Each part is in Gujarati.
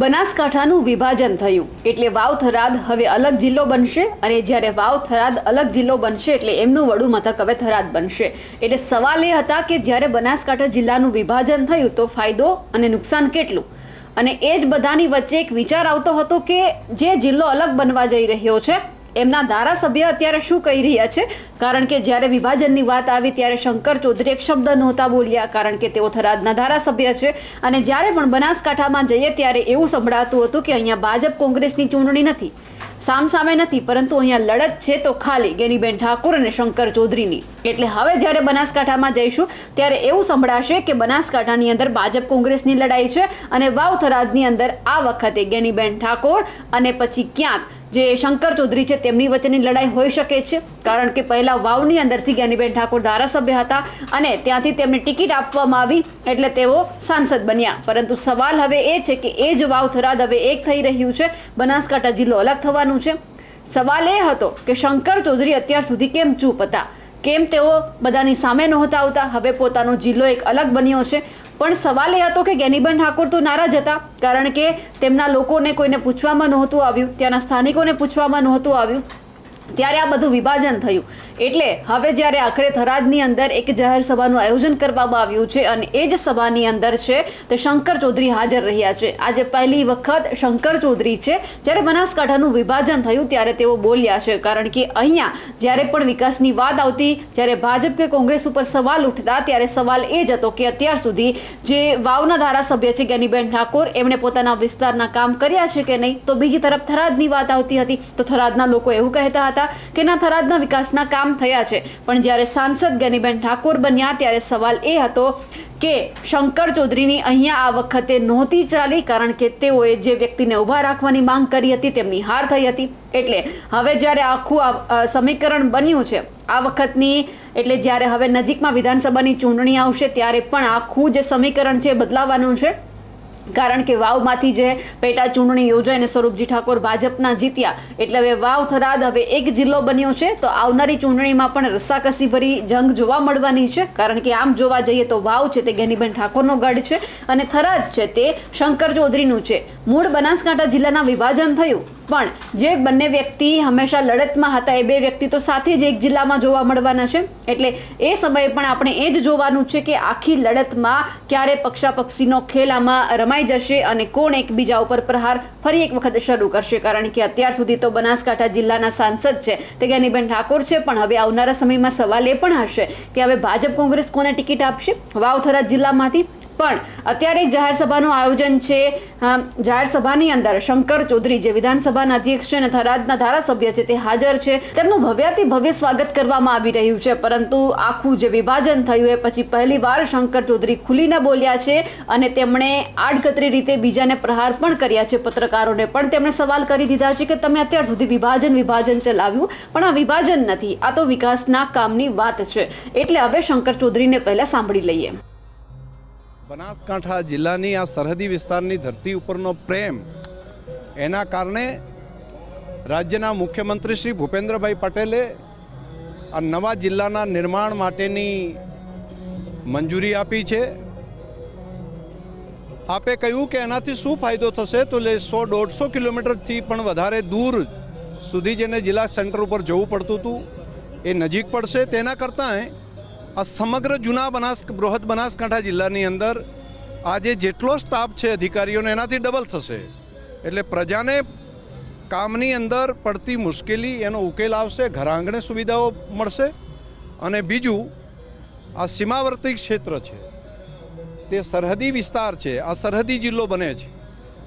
બનાસકાંઠાનું વિભાજન થયું. એટલે વાવ થરાદ હવે અલગ જિલ્લો બનશે અને જ્યારે વાવ થરાદ અલગ જિલ્લો બનશે એટલે એમનું વડું મથક હવે થરાદ બનશે. એટલે સવાલ એ હતા કે જ્યારે બનાસકાંઠા જિલ્લાનું વિભાજન થયું તો ફાયદો અને નુકસાન કેટલું? અને એ જ બધાની વચ્ચે એક વિચાર આવતો હતો કે જે જિલ્લો અલગ બનવા જઈ રહ્યો છે એમના ધારાસભ્ય અત્યારે શું કહી રહ્યા છે? કારણ કે જ્યારે વિભાજનની વાત આવી ત્યારે શંકર ચૌધરી એક શબ્દ નહોતા બોલ્યા, કારણ કે તેઓ થરાદના ધારાસભ્ય છે. અને જ્યારે પણ બનાસકાંઠામાં જઈએ ત્યારે એવું સંભળાતું હતું કે અહીંયા ભાજપ કોંગ્રેસની ચૂંટણી નથી. સામસામે નથી, પરંતુ અહીંયા લડત છે તો ખાલી ગેનીબેન ઠાકોર અને શંકર ચૌધરીની. એટલે હવે જ્યારે બનાસકાંઠામાં જઈશું, ત્યારે એવું સંભળાશે કે બનાસકાંઠાની અંદર ભાજપ કોંગ્રેસની લડાઈ છે અને વાવ થરાદની અંદર આ વખતે ગેનીબેન ઠાકોર અને પછી ક્યાંક જે શંકર ચૌધરી છે, તેમની વચ્ચેની લડાઈ હોઈ શકે છે, કારણ કે પહેલા વાવની અંદરથી જ્ઞાનીબેન ઠાકોર ધારાસભ્ય હતા અને ત્યાંથી તેમને ટિકિટ આપવામાં આવી એટલે તેઓ સાંસદ બન્યા. પરંતુ સવાલ હવે એ છે કે એ જ વાવ થરાદ હવે એક થઈ રહ્યું છે, બનાસકાંઠા જિલ્લો અલગ થવાનું છે. સવાલ એ હતો કે શંકર ચૌધરી અત્યાર સુધી કેમ ચૂપ હતા? કેમ તેઓ બધાની સામે નહોતા આવતા? હવે પોતાનો જિલ્લો એક અલગ બન્યો છે. પણ સવાલ એ હતો કે ગેનીબેન ઠાકોર તો નારાજ હતા, કારણ કે તેમના લોકોને કોઈને પૂછવામાં નહોતું આવ્યું, ત્યાંના સ્થાનિકોને પૂછવામાં નહોતું આવ્યું. ત્યારે આ બધું વિભાજન થયું. એટલે હવે જ્યારે આખરે થરાદની અંદર એક જાહેર સભાનું આયોજન કરવામાં આવ્યું છે અને એ જ સભાની અંદર છે તે શંકર ચૌધરી હાજર રહ્યા છે. આજે પહેલી વખત શંકર ચૌધરી છે જ્યારે બનાસકાંઠાનું વિભાજન થયું ત્યારે તેઓ બોલ્યા છે. કારણ કે અહીંયા જ્યારે પણ વિકાસની વાત આવતી, જ્યારે ભાજપ કે કોંગ્રેસ ઉપર સવાલ ઉઠતા ત્યારે સવાલ એ જ હતો કે અત્યાર સુધી જે વાવના ધારાસભ્ય છે જ્ઞાનીબેન ઠાકોર, એમણે પોતાના વિસ્તારના કામ કર્યા છે કે નહીં? તો બીજી તરફ થરાદની વાત આવતી હતી તો થરાદના લોકો એવું કહેતા હતા કે ના થરાદના વિકાસના કામ થયા છે. પણ જ્યારે સાંસદ ગનીબેન ઠાકોર બન્યા ત્યારે સવાલ એ હતો કે શંકર ચૌધરીની અહીંયા આ વખતે નહોતી ચાલી કારણ કે તેઓએ જે વ્યક્તિને ઊભા રાખવાની માંગ કરી હતી તેમની હાર થઈ હતી. એટલે હવે જ્યારે આખું આ, સમીકરણ બન્યું છે આ વખતની એટલે જ્યારે હવે નજીકમાં વિધાનસભાની ચૂંટણી આવશે ત્યારે પણ આખું જે સમીકરણ છે બદલાવાનું છે. કારણ કે વાવમાંથી જે પેટા ચૂંટણી યોજાઈને સ્વરૂપજી ઠાકોર ભાજપના જીત્યા, એટલે હવે વાવ થરાદ હવે એક જિલ્લો બન્યો છે, તો આવનારી ચૂંટણીમાં પણ રસાકસી ભરી જંગ જોવા મળવાની છે, કારણ કે આમ જોવા જઈએ તો વાવ છે તે ગેનીબેન ઠાકોરનો ગઢ છે અને થરાદ છે તે શંકર ચૌધરીનું છે. મૂળ બનાસકાંઠા જિલ્લાના વિભાજન થયું. પણ જે બંને વ્યક્તિ હંમેશા લડતમાં હતા, એ બે વ્યક્તિ તો સાથે જ એક જિલ્લામાં જોવા મળવાના છે. એટલે એ સમયે પણ આપણે એ જ જોવાનું છે કે આખી લડતમાં ક્યારે પક્ષાપક્ષીનો ખેલ આમાં રમાઈ જશે અને કોણ એકબીજા ઉપર પ્રહાર ફરી એક વખત શરૂ કરશે. કારણ કે અત્યાર સુધી તો બનાસકાંઠા જિલ્લાના સાંસદ છે, તે જ્ઞાનીબેન ઠાકોર છે, પણ હવે આવનારા સમયમાં સવાલ એ પણ હશે કે હવે ભાજપ કોંગ્રેસ કોને ટિકિટ આપશે? વાવથરા જિલ્લામાંથી પણ અત્યારે જાહેર સભાનું આયોજન છે. જાહેર સભાની અંદર શંકર ચૌધરી જે વિધાનસભાના અધ્યક્ષ છે અને થરાદના ધારાસભ્ય છે તે હાજર છે. તેમનું ભવ્યાતિ ભવ્ય સ્વાગત કરવામાં આવી રહ્યું છે. પરંતુ આખું જે વિભાજન થયું એ પછી પહેલીવાર શંકર ચૌધરી ખુલીને બોલ્યા છે અને તેમણે આડકતરી રીતે બીજાને પ્રહાર પણ કર્યા છે પત્રકારોને. પણ તેમણે સવાલ કરી દીધા છે કે તમે અત્યાર સુધી વિભાજન વિભાજન ચલાવ્યું, પણ આ વિભાજન નથી. આ તો વિકાસના કામની વાત છે. એટલે હવે શંકર ચૌધરીને પહેલાં સાંભળી લઈએ. બનાસકાંઠા જિલ્લાની આ સરહદી વિસ્તારની ધરતી ઉપરનો પ્રેમ, એના કારણે રાજ્યના મુખ્યમંત્રી શ્રી ભૂપેન્દ્રભાઈ પટેલે આ નવા જિલ્લાના નિર્માણ માટેની મંજૂરી આપી છે. આપે કહ્યું કે એનાથી શું ફાયદો થશે તો લે સો દોઢસો કિલોમીટરથી પણ વધારે દૂર સુધી જેને જિલ્લા સેન્ટર ઉપર જવું પડતું હતું, એ નજીક પડશે. તેના કરતાં આ સમગ્ર જૂના બનાસ બૃહદ બનાસકાંઠા જિલ્લાની અંદર આજે જેટલો સ્ટાફ છે અધિકારીઓનો એનાથી ડબલ થશે. એટલે પ્રજાને કામની અંદર પડતી મુશ્કેલી, એનો ઉકેલ આવશે ઘરઆંગણે સુવિધાઓ મળશે અને બીજું, આ સીમાવર્તી ક્ષેત્ર છે. તે સરહદી વિસ્તાર છે, આ સરહદી જિલ્લો બને છે.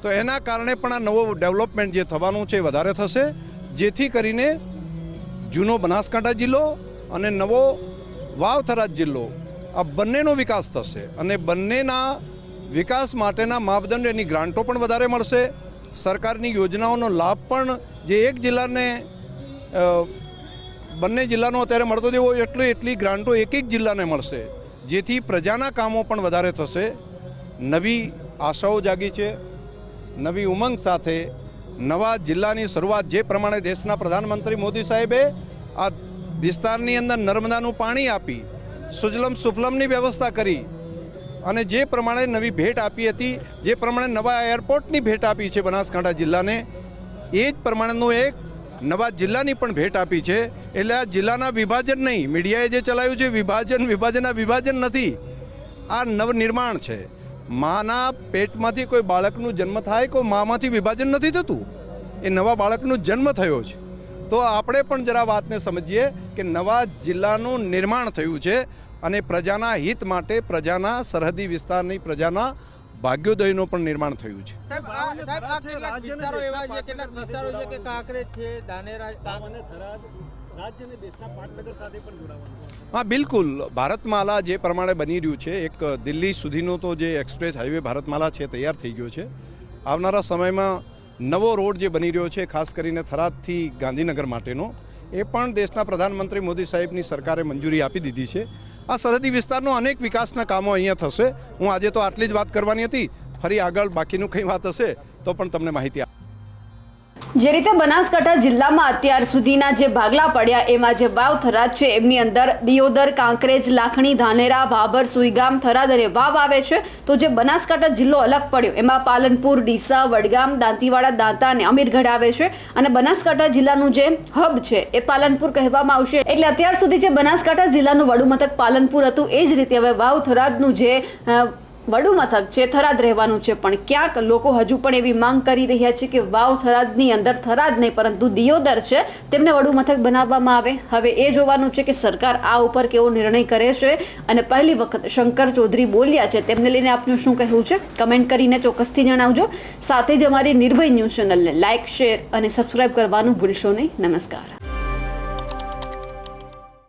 તો એના કારણે પણ આ નવો ડેવલપમેન્ટ જે થવાનું છે વધારે થશે, જેથી કરીને જૂનો બનાસકાંઠા જિલ્લો અને નવો વાવથરાજ જિલ્લો, આ બંનેનો વિકાસ થશે અને બંનેના વિકાસ માટેના માપદંડ એની ગ્રાન્ટો પણ વધારે મળશે. સરકારની યોજનાઓનો લાભ પણ જે એક જિલ્લાને બંને જિલ્લાનો અત્યારે મળતો દેવો એટલો એટલી ગ્રાન્ટો એક એક જિલ્લાને મળશે, જેથી પ્રજાના કામો પણ વધારે થશે. નવી આશાઓ જાગી છે. નવી ઉમંગ સાથે નવા જિલ્લાની શરૂઆત જે પ્રમાણે દેશના પ્રધાનમંત્રી મોદી સાહેબે આ વિસ્તારની અંદર નર્મદાનું પાણી આપી, સુજલમ સુફલમની વ્યવસ્થા કરી અને જે પ્રમાણે નવી ભેટ આપી હતી, જે પ્રમાણે નવા એરપોર્ટની ભેટ આપી છે બનાસકાંઠા જિલ્લાને, એ જ પ્રમાણેનું એક નવા જિલ્લાની પણ ભેટ આપી છે. એટલે આ જિલ્લાના વિભાજન નહીં, મીડિયાએ જે ચલાવ્યું છે, વિભાજન, વિભાજનના વિભાજન નથી. આ નવનિર્માણ છે. માના પેટમાંથી કોઈ બાળકનું જન્મ થાય કોઈ મામાંથી વિભાજન નથી થતું? એ નવા બાળકનો જન્મ થયો છે. તો આપણે પણ જરા વાતને સમજીએ કે નવા જિલ્લાનું નિર્માણ થયું છે અને પ્રજાના હિત માટે પ્રજાના સરહદી વિસ્તારની પ્રજાના ભાગ્યોદયનું પણ નિર્માણ થયું છે. સાહેબ આ સાહેબ આ કેટલાક વિસ્તારો એવા છે કેટલાક વિસ્તારો છે કે કાંકરેજ છે ધાનેરા કાંક- અને થરાદ રાજ્ય અને દેશના પાટનગર સાથે પણ જોડાવાનું હા બિલકુલ. ભારતમાલા જે પ્રમાણે બની રહ્યું છે એક દિલ્હી સુધીનો તો જે એક્સપ્રેસ હાઈવે ભારતમાલા છે તૈયાર થઈ ગયો છે. આવનારા સમયમાં નવો રોડ જે બની રહ્યો છે, ખાસ કરીને થરાદથી ગાંધીનગર માટેનો, એ પણ દેશના પ્રધાનમંત્રી મોદી સાહેબની સરકારે મંજૂરી આપી દીધી છે આ સરહદી વિસ્તારનો અનેક વિકાસના કામો અહીંયા થશે હું આજે તો આટલી જ વાત કરવાની હતી ફરી આગળ બાકીનું કંઈ વાત હશે, તો પણ તમને માહિતી આપીશ. જે રીતે બનાસકાંઠા જિલ્લામાં અત્યાર સુધીના જે ભાગલા પડ્યા, એમાં જે વાવ થરાદ છે, એમની અંદર દિયોદર, કાંકરેજ, લાખણી, ધાનેરા, ભાભર, સુઈગામ, થરાદ અને વાવ આવે છે. તો જે બનાસકાંઠા જિલ્લો અલગ પડ્યો. એમાં પાલનપુર, ડીસા, વડગામ, દાંતીવાડા, દાંતા અને અમીરગઢ આવે છે. અને બનાસકાંઠા જિલ્લાનું જે હબ છે, એ પાલનપુર કહેવામાં આવશે. એટલે અત્યાર સુધી જે બનાસકાંઠા જિલ્લાનું વડું મથક પાલનપુર હતું, એ જ રીતે હવે વાવ થરાદનું જે વડું મથક છે થરાદ રહેવાનું છે. પણ ક્યાંક લોકો હજુ પણ એવી માંગ કરી રહ્યા છે કે વાવ થરાદની અંદર થરાદ નહીં, પરંતુ દિયોદર છે, તેમને વડુ મથક બનાવવામાં આવે. હવે એ જોવાનું છે કે સરકાર આ ઉપર કેવો નિર્ણય કરે છે અને પહેલી વખત શંકર ચૌધરી બોલ્યા છે. તેમને લઈને આપનું શું કહેવું છે? કમેન્ટ કરીને ચોક્કસથી જણાવજો. સાથે જ અમારી નિર્ભય ન્યૂઝ ચેનલને લાઇક શેર અને સબસ્ક્રાઇબ કરવાનું ભૂલશો નહીં. નમસ્કાર.